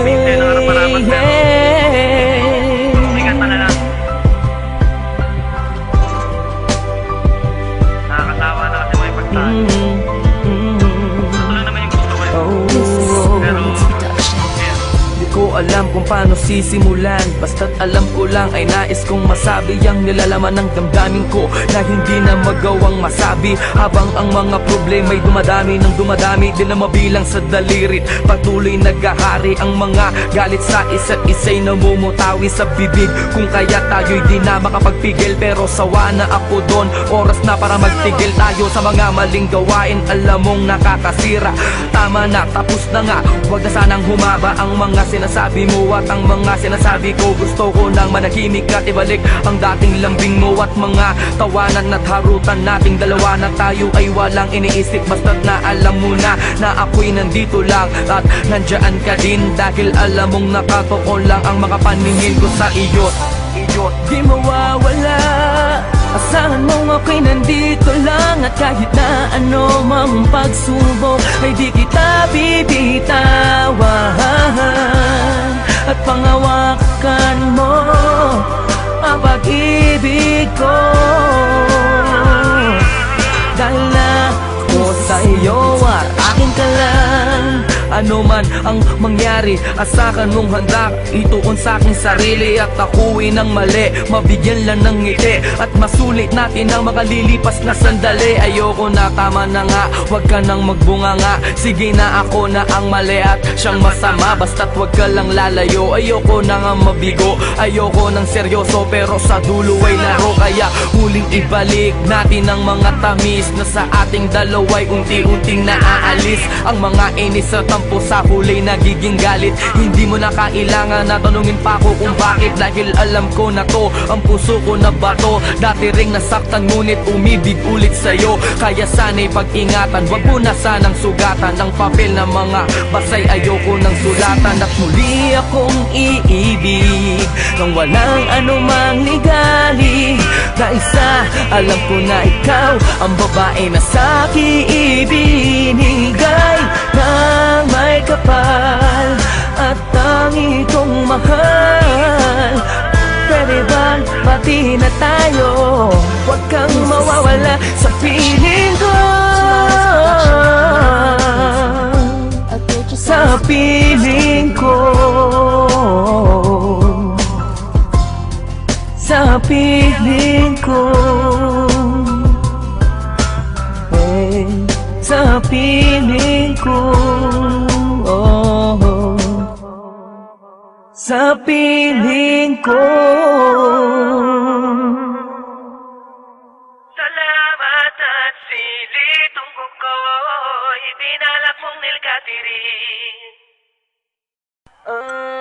sabihin sa'yo ng harap-harapan pero tumigan pa na lang. Nakakasawa na kasi. Ko alam kung paano sisimulan. Basta't alam ko lang ay nais kong masabi Ang nilalaman ng damdamin ko Na hindi na magawang masabi. Habang ang mga problema'y dumadami ng dumadami Di na mabilang sa dalirit. Patuloy naghahari ang mga galit sa isa't isa'y namumutawi sa bibig. Kung kaya tayo'y di na makapagpigil Pero sawa na ako doon. Oras na para magtigil tayo sa mga maling gawain. Alam mong nakakasira. Tama na, tapos na nga. Huwag na sanang humaba ang mga sinasabi mo At ang mga sinasabi ko Gusto ko nang manahimik at ibalik Ang dating lambing mo at mga tawanan at harutan nating dalawa Na tayo ay walang iniisip Basta't na alam mo na Na ako'y nandito lang At nandyan ka din Dahil alam mong nakatoon lang Ang mga paningin ko sa Iyo. Di mawawala Asahan mo ako'y nandito lang At kahit na ano mang pagsubok Ay di kita bibitawan. At pangawakan mo Ang pag-ibig ano man ang mangyari Asakan mong handa Ituon sa aking sarili At ako'y ng mali. Mabigyan lang ng ngiti At masulit natin ang makalilipas na sandali. Ayoko na tama na nga Huwag ka nang magbunga nga. Sige na ako na ang mali At siyang masama. Basta't huwag ka lang lalayo Ayoko na nga mabigo. Ayoko ng seryoso Pero sa dulo ay laro. Kaya huling ibalik natin ang mga tamis Na sa ating dalaway Unti-unting naaalis. Ang mga inis sa tampo sa huli nagiging galit. Hindi mo na kailangan na tanungin pa ako kung bakit. Dahil alam ko na to Ang puso ko na bato. Dati ring nasaktan ngunit umibig ulit sa'yo. Kaya sana'y pag-ingatan Wag mo na sanang sugatan. Ang papel na mga basay ayoko ng sulatan. At muli akong iibig Nang walang anumang ligali. Dahil sa alam ko na ikaw Ang babae na sa'kin may kapal At tangi kong mahal. Pwede bang pati na tayo? Huwag kang mawawala sa piling ko. Sa piling sa piling ko. Salamat at silitong ko, ibinalak mong nilkatiri. Ah.